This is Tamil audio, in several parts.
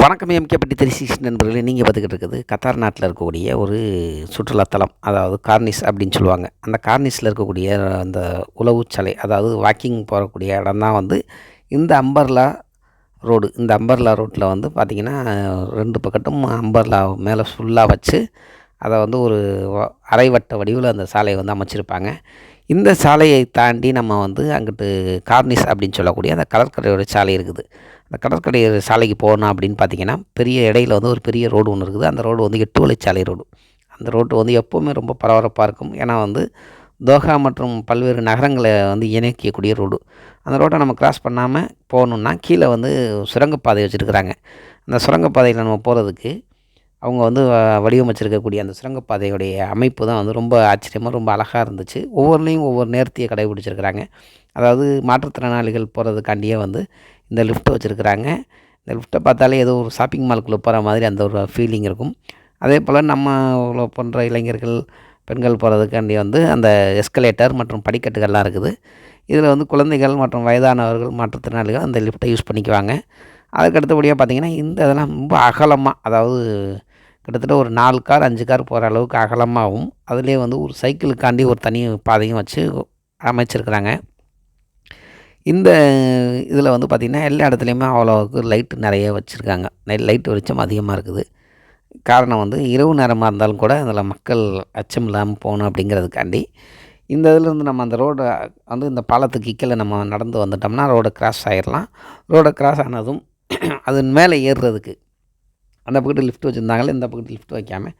வணக்கம் எம்கேபட்டி த்ரீ சிக்ஸ்டி நண்பர்களே நீங்கள் பார்த்துக்கிட்டு இருக்குது கத்தார் நாட்டில் இருக்கக்கூடிய ஒரு சுற்றுலாத்தலம் அதாவது கார்னிஸ் அப்படின்னு சொல்லுவாங்க. அந்த கார்னிஸில் இருக்கக்கூடிய அந்த உளவுச்சாலை அதாவது வாக்கிங் போகக்கூடிய இடம் தான் வந்து இந்த அம்பர்லா ரோடு. இந்த அம்பர்லா ரோட்டில் வந்து பார்த்திங்கன்னா ரெண்டு பக்கட்டும் அம்பர்லா மேலே ஃபுல்லாக வச்சு அதை வந்து ஒரு அரைவட்ட வடிவில் அந்த சாலையை வந்து அமைச்சிருப்பாங்க. இந்த சாலையை தாண்டி நம்ம வந்து அங்கிட்டு கார்னிஸ் அப்படின்னு சொல்லக்கூடிய அந்த கடற்கரையோட சாலை இருக்குது. அந்த கடற்கரை சாலைக்கு போகணும் அப்படின்னு பார்த்தீங்கன்னா பெரிய இடையில வந்து ஒரு பெரிய ரோடு ஒன்று இருக்குது. அந்த ரோடு வந்து எட்டு வழிச்சாலை ரோடு அந்த ரோடு வந்து எப்போவுமே ரொம்ப பரபரப்பாக இருக்கும். ஏன்னா வந்து தோஹா மற்றும் பல்வேறு நகரங்களை வந்து இணைக்கக்கூடிய ரோடு அந்த ரோட்டை நம்ம கிராஸ் பண்ணாமல் போகணுன்னா கீழே வந்து சுரங்கப்பாதை வச்சுருக்குறாங்க. அந்த சுரங்கப்பாதையில் நம்ம போகிறதுக்கு அவங்க வந்து வடிவமைச்சிருக்கக்கூடிய அந்த சுரங்கப்பாதையுடைய அமைப்பு தான் வந்து ரொம்ப ஆச்சரியமாக ரொம்ப அழகாக இருந்துச்சு. ஒவ்வொன்றிலையும் ஒவ்வொரு நேர்த்தியை கடைபிடிச்சிருக்கிறாங்க. அதாவது மாற்றுத்திறனாளிகள் போகிறதுக்காண்டியே வந்து இந்த லிஃப்ட்டை வச்சுருக்குறாங்க. இந்த லிஃப்ட்டை பார்த்தாலே ஏதோ ஒரு ஷாப்பிங் மாலுக்குள்ளே போகிற மாதிரி அந்த ஒரு ஃபீலிங் இருக்கும். அதே போல் நம்ம போன்ற இளைஞர்கள் பெண்கள் போகிறதுக்காண்டி வந்து அந்த எஸ்கலேட்டர் மற்றும் படிக்கட்டுகள்லாம் இருக்குது. இதில் வந்து குழந்தைகள் மற்றும் வயதானவர்கள் மாற்றுத்திறனாளிகள் அந்த லிஃப்ட்டை யூஸ் பண்ணிக்குவாங்க. அதுக்கு அடுத்தபடியாக பார்த்திங்கன்னா இந்த இதெல்லாம் ரொம்ப அகலமாக அதாவது கிட்டத்தட்ட ஒரு நாலு கார் அஞ்சு கார் போகிற அளவுக்கு அகலமாகவும் அதுலேயே வந்து ஒரு சைக்கிளுக்காண்டி ஒரு தனி பாதையும் வச்சு அமைச்சிருக்கிறாங்க. இந்த இதில் வந்து பார்த்திங்கன்னா எல்லா இடத்துலையுமே அவ்வளோவுக்கு லைட்டு நிறைய வச்சுருக்காங்க. லைட் வெளிச்சம் அதிகமாக இருக்குது. காரணம் வந்து இரவு நேரமாக இருந்தாலும் கூட அதில் மக்கள் அச்சம் இல்லாமல் போகணும் அப்படிங்கிறதுக்காண்டி இந்த இதுலேருந்து நம்ம அந்த ரோடை வந்து இந்த பாலத்துக்கு கீழே நம்ம நடந்து வந்துட்டோம்னா ரோடை கிராஸ் ஆயிடலாம் ரோடை கிராஸ் ஆனதும் அதன் மேலே ஏறுறதுக்கு அந்த பக்கத்து லிஃப்ட் வச்சுருந்தாங்களே இந்த பக்கத்து லிஃப்ட் வைக்காமல்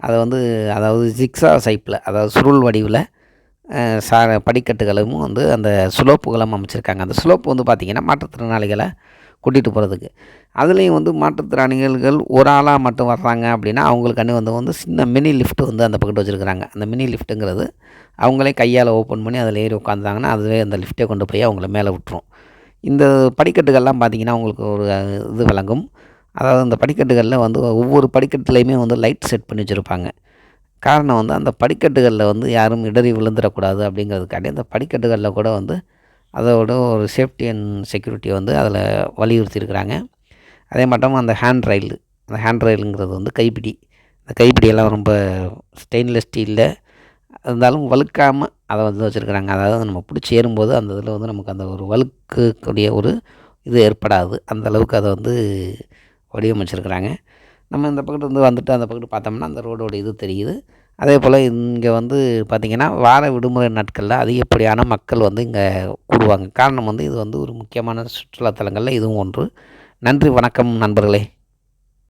அதை வந்து அதாவது ஜிக்ஸா சைப்பில் அதாவது சுருள் வடிவில் சா படிக்கட்டுகளும் வந்து அந்த சுலோப்புகளும் அமைச்சிருக்காங்க. அந்த சுலோப்பு வந்து பார்த்திங்கன்னா மாற்றுத்திறனாளிகளை கூட்டிகிட்டு போகிறதுக்கு அதுலேயும் வந்து மாற்றுத்திறனாளிகள் ஒரு ஆளாக மட்டும் வர்றாங்க அப்படின்னா அவங்களுக்காண்டி வந்து வந்து சின்ன மினி லிஃப்ட் வந்து அந்த பக்கத்து வச்சுருக்குறாங்க. அந்த மினி லிஃப்ட்டுங்கிறது அவங்களே கையால் ஓப்பன் பண்ணி அதில் ஏறி உட்காந்தாங்கன்னா அதுவே அந்த லிஃப்ட்டை கொண்டு போய் அவங்கள மேலே விட்டுரும். இந்த படிக்கட்டுகள்லாம் பார்த்திங்கன்னா அவங்களுக்கு ஒரு இது விளங்கும் அதாவது அந்த படிக்கட்டுகளில் வந்து ஒவ்வொரு படிக்கட்டுலையுமே வந்து லைட் செட் பண்ணி வச்சுருப்பாங்க. காரணம் வந்து அந்த படிக்கட்டுகளில் வந்து யாரும் இடறி விழுந்துடக்கூடாது அப்படிங்கிறதுக்காண்டி அந்த படிக்கட்டுகளில் கூட வந்து அதோட ஒரு சேஃப்டி அண்ட் செக்யூரிட்டி வந்து அதில் வலியுறுத்தியிருக்கிறாங்க. அதே மட்டும் அந்த ஹேண்ட் ரயில் அந்த ஹேண்ட் ரயிலுங்கிறது வந்து கைப்பிடி. அந்த கைப்பிடியெல்லாம் ரொம்ப ஸ்டெயின்லெஸ் ஸ்டீலில் இருந்தாலும் வழுக்காமல் அதை வந்து வச்சுருக்குறாங்க. அதாவது நம்ம பிடிச்சி ஏறும்போது அந்த இதில் வந்து நமக்கு அந்த ஒரு வழுக்கக்கூடிய ஒரு இது ஏற்படாது. அந்த அளவுக்கு அதை வந்து வடிவமைச்சிருக்கிறாங்க. நம்ம இந்த பக்கத்து வந்து வந்துட்டு அந்த பக்கத்து பார்த்தோம்னா அந்த ரோடோட இது தெரியுது. அதே போல் இங்கே வந்து பார்த்திங்கன்னா வார விடுமுறை நாட்களில் அதிகப்படியான மக்கள் வந்து இங்கே கூடுவாங்க. காரணம் வந்து இது வந்து ஒரு முக்கியமான சுற்றுலாத்தலங்களில் இதுவும் ஒன்று. நன்றி வணக்கம் நண்பர்களே.